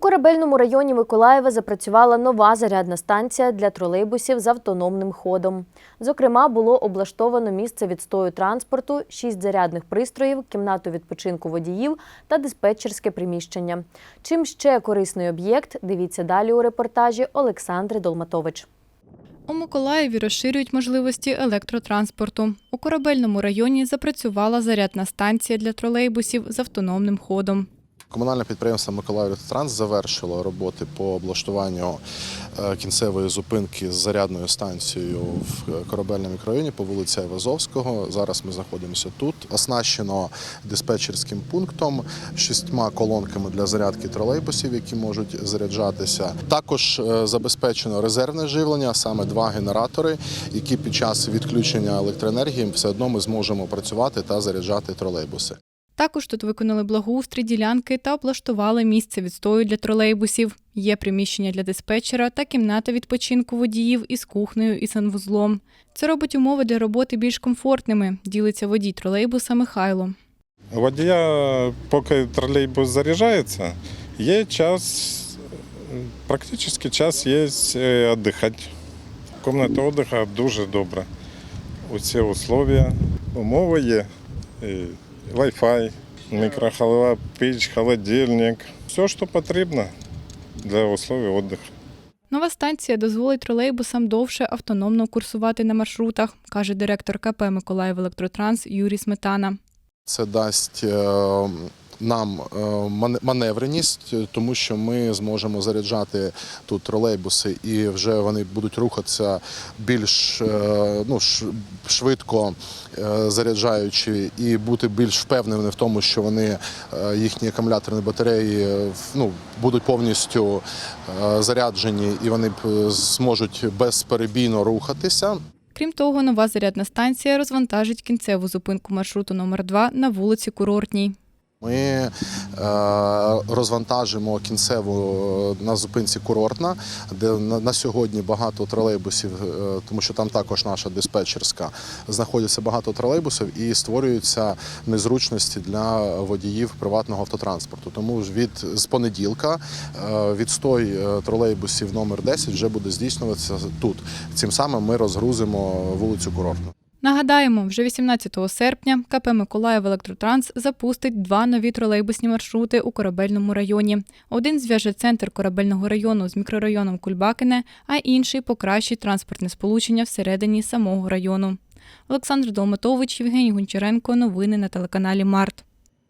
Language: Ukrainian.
корабельному районі Миколаєва запрацювала нова зарядна станція для тролейбусів з автономним ходом. Зокрема, було облаштовано місце відстою транспорту, шість зарядних пристроїв, кімнату відпочинку водіїв та диспетчерське приміщення. Чим ще корисний об'єкт? Дивіться далі у репортажі Олександри Долматович. У Миколаєві розширюють можливості електротранспорту. У корабельному районі запрацювала зарядна станція для тролейбусів з автономним ходом. Комунальне підприємство «Миколаївтранс» завершило роботи по облаштуванню е, кінцевої зупинки з зарядною станцією в корабельному мікрорайоні по вулиці Айвазовського. Зараз ми знаходимося тут. Оснащено диспетчерським пунктом, шістьма колонками для зарядки тролейбусів, які можуть заряджатися. Також е, забезпечено резервне живлення, саме два генератори, які під час відключення електроенергії все одно ми зможемо працювати та заряджати тролейбуси. Також тут виконали благоустрій ділянки та облаштували місце відстою для тролейбусів. Є приміщення для диспетчера та кімната відпочинку водіїв із кухнею і санвузлом. Це робить умови для роботи більш комфортними, ділиться водій тролейбуса Михайло. Водія, поки тролейбус заряджається, є час, практично час є е, віддихати. Комната відпочинку дуже добра. Усі умови, умови є. Wi-Fi, мікрохолова, піч, холодильник. Все, що потрібно для условий відпочинку. Нова станція дозволить тролейбусам довше автономно курсувати на маршрутах, каже директор КП Миколаїв Електротранс Юрій Сметана. Це дасть е, нам е, маневреність, е, тому що ми зможемо заряджати тут тролейбуси, і вже вони будуть рухатися більш е, ну, швидко заряджаючи, і бути більш впевненими в тому, що вони їхні акумуляторні батареї ну, будуть повністю заряджені, і вони зможуть безперебійно рухатися. Крім того, нова зарядна станція розвантажить кінцеву зупинку маршруту номер 2 на вулиці Курортній. Ми е, розвантажимо кінцеву е, на зупинці курортна, де на, сьогодні багато тролейбусів, е, тому що там також наша диспетчерська, знаходиться багато тролейбусів і створюються незручності для водіїв приватного автотранспорту. Тому ж від з понеділка відстой тролейбусів номер 10 вже буде здійснюватися тут. Цим самим ми розгрузимо вулицю курортну. Нагадаємо, вже 18 серпня КП Миколаїв Електротранс запустить два нові тролейбусні маршрути у корабельному районі. Один зв'яже центр корабельного району з мікрорайоном Кульбакине, а інший покращить транспортне сполучення всередині самого району. Олександр Долматович, Євгеній Гончаренко. Новини на телеканалі Март.